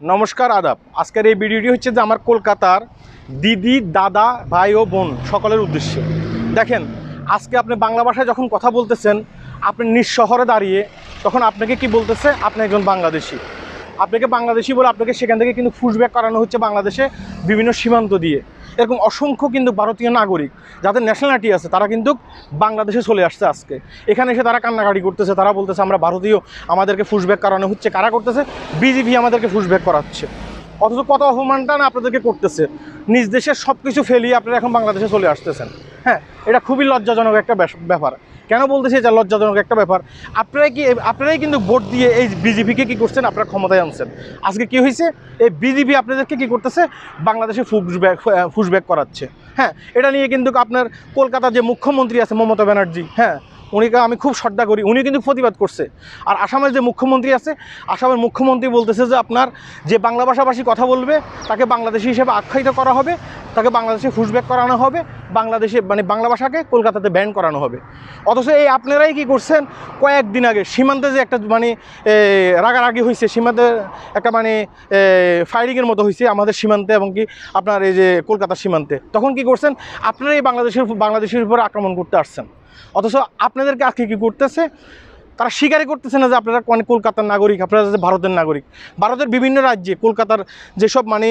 নমস্কার, আদাব। আজকের এই ভিডিওটি হচ্ছে যে আমার কলকাতার দিদি, দাদা, ভাই ও বোন সকলের উদ্দেশ্যে। দেখেন, আজকে আপনি বাংলা ভাষায় যখন কথা বলতেছেন, আপনি নিঃশহরে দাঁড়িয়ে তখন আপনাকে কি বলতেছে? আপনি একজন বাংলাদেশি। আপনাকে বাংলাদেশি বলে আপনাকে সেখান থেকে কিন্তু ফুসব্যাক করানো হচ্ছে বাংলাদেশে বিভিন্ন সীমান্ত দিয়ে। এরকম অসংখ্য কিন্তু ভারতীয় নাগরিক যাদের ন্যাশনালিটি আছে, তারা কিন্তু বাংলাদেশে চলে আসছে আজকে। এখানে এসে তারা কান্নাকাটি করতেছে, তারা বলতেছে, আমরা ভারতীয়, আমাদেরকে ফুসব্যাক করানো হচ্ছে। কারা করতেছে? বিজেপি আমাদেরকে ফুসব্যাক করাচ্ছে। অথচ কত অপমানটা না আপনাদেরকে করতেছে। নিজ দেশের সব কিছু ফেলিয়ে আপনারা এখন বাংলাদেশে চলে আসতেছেন। হ্যাঁ এটা খুবই লজ্জাজনক একটা ব্যাপার। কেন বলতেছি এটা লজ্জাজনক একটা ব্যাপার? আপনারাই কি আপনারাই কিন্তু ভোট দিয়ে এই বিজেপিকে কি করছেন? আপনারা ক্ষমতায় আনছেন। আজকে কি হয়েছে? এই বিজেপি আপনাদেরকে কি করতেছে? বাংলাদেশে ফুসব্যাক ফুসব্যাক করাচ্ছে। হ্যাঁ এটা নিয়ে কিন্তু আপনার কলকাতার যে মুখ্যমন্ত্রী আছে মমতা ব্যানার্জি হ্যাঁ উনিকে আমি খুব শ্রদ্ধা করি উনি কিন্তু প্রতিবাদ করছে। আর আসামের যে মুখ্যমন্ত্রী আছে, আসামের মুখ্যমন্ত্রী বলতেছে যে আপনার যে বাংলা ভাষাভাষী কথা বলবে, তাকে বাংলাদেশি হিসেবে আখ্যায়িত করা হবে, তাকে বাংলাদেশে ফুসব্যাক করানো হবে। বাংলাদেশে মানে বাংলা ভাষাকে কলকাতাতে ব্যান করানো হবে। অথচ এই আপনারাই কি করছেন? কয়েকদিন আগে সীমান্তে যে একটা মানে রাগারাগি হয়েছে সীমান্তে একটা মানে ফায়ারিংয়ের মতো হয়েছে আমাদের সীমান্তে এবং কি আপনার এই যে কলকাতার সীমান্তে। তখন কি করছেন? আপনারাই বাংলাদেশের বাংলাদেশের উপর আক্রমণ করতে আসছেন। অথচ আপনাদেরকে আজকে কী করতেছে? তারা স্বীকারই করতেছে না যে আপনারা কলকাতার নাগরিক, আপনারা যে ভারতের নাগরিক। ভারতের বিভিন্ন রাজ্যে, কলকাতার যেসব মানে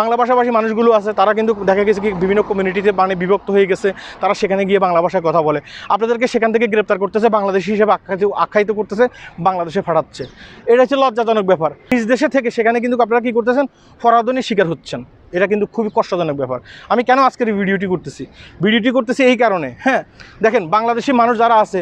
বাংলা ভাষাভাষী মানুষগুলো আছে, তারা কিন্তু দেখা গেছে কি বিভিন্ন কমিউনিটিতে মানে বিভক্ত হয়ে গেছে। তারা সেখানে গিয়ে বাংলা ভাষায় কথা বলে। আপনাদেরকে সেখান থেকে গ্রেপ্তার করতেছে, বাংলাদেশি হিসেবে আখ্যায়িত আখ্যায়িত করতেছে, বাংলাদেশে ফাটাচ্ছে। এটা হচ্ছে লজ্জাজনক ব্যাপার। নিজ দেশে থেকে সেখানে কিন্তু আপনারা কী করতেছেন? ফরাদনির শিকার হচ্ছেন। এটা কিন্তু খুবই কষ্টজনক ব্যাপার। আমি কেন আজকের এই ভিডিওটি করতেছি? ভিডিওটি করতেছি এই কারণে হ্যাঁ? দেখেন, বাংলাদেশি মানুষ যারা আছে,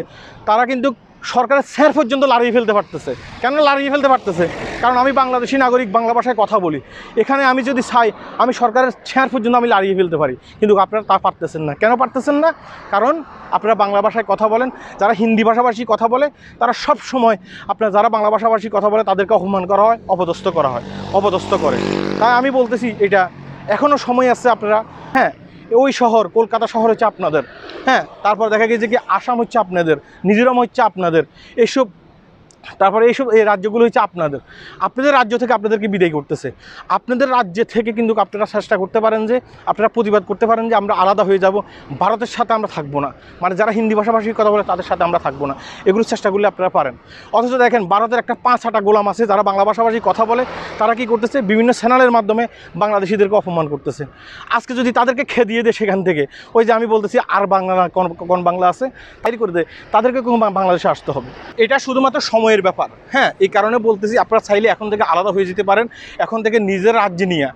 তারা কিন্তু সরকারের স্যার পর্যন্ত লাড়িয়ে ফেলতে পারতেছে। কেন লাড়িয়ে ফেলতে পারতেছে? কারণ আমি বাংলাদেশি নাগরিক, বাংলা ভাষায় কথা বলি। এখানে আমি যদি চাই, আমি সরকারের স্যার পর্যন্ত আমি লাড়িয়ে ফেলতে পারি। কিন্তু আপনারা তা পারতেছেন না। কেন পারতেছেন না? কারণ আপনারা বাংলা ভাষায় কথা বলেন, যারা হিন্দি ভাষাভাষী কথা বলে, তারা সব সময় আপনার যারা বাংলা ভাষাভাষী কথা বলে, তাদেরকে অপমান করা হয়, অপদস্থ করা হয়, অপদস্থ করে। তাই আমি বলতেছি এটা। এখনও সময় আছে আপনারা হ্যাঁ ওই শহর, কলকাতা শহর হচ্ছে আপনাদের। হ্যাঁ তারপর দেখা গেছে কি, আসাম হচ্ছে আপনাদের, মিজোরাম হচ্ছে আপনাদের। এসব তারপরে এইসব, এই রাজ্যগুলো হচ্ছে আপনাদের। আপনাদের রাজ্য থেকে আপনাদেরকে বিদায় করতেছে। আপনাদের রাজ্যে থেকে কিন্তু আপনারা চেষ্টা করতে পারেন যে, আপনারা প্রতিবাদ করতে পারেন যে, আমরা আলাদা হয়ে যাব, ভারতের সাথে আমরা থাকব না। মানে যারা হিন্দি ভাষাভাষী কথা বলে, তাদের সাথে আমরা থাকব না। এগুলো চেষ্টা করলে আপনারা পারেন। অথচ দেখেন, ভারতের একটা পাঁচ আটা গোলাম আছে, যারা বাংলা ভাষাভাষী কথা বলে, তারা কি করতেছে, বিভিন্ন চ্যানেলের মাধ্যমে বাংলাদেশিদেরকে অপমান করতেছে। আজকে যদি তাদেরকে খেদিয়ে দেয় সেখান থেকে, ওই যে আমি বলতেছি, আর বাংলা, কোন বাংলা আছে, তাই করে দেয় তাদেরকে কোন বাংলাদেশে আসতে হবে। এটা শুধুমাত্র সময়ের ব্যাপার। হ্যাঁ এই কারণে বলতেছি আপনারা চাইলে এখন থেকে আলাদা হয়ে যেতে পারেন, এখন থেকে নিজের রাজ্য নিয়ে,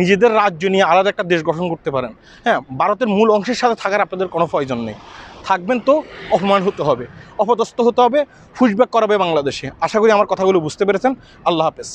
নিজেদের রাজ্য নিয়ে আলাদা একটা দেশ গঠন করতে পারেন। হ্যাঁ ভারতের মূল অংশের সাথে থাকার আপনাদের কোনো প্রয়োজন নেই। থাকবেন তো, অপমান হতে হবে, অপদস্থ হতে হবে ফুসব্যাক করাবে বাংলাদেশে। আশা করি আমার কথাগুলো বুঝতে পেরেছেন। আল্লাহ হাফেজ।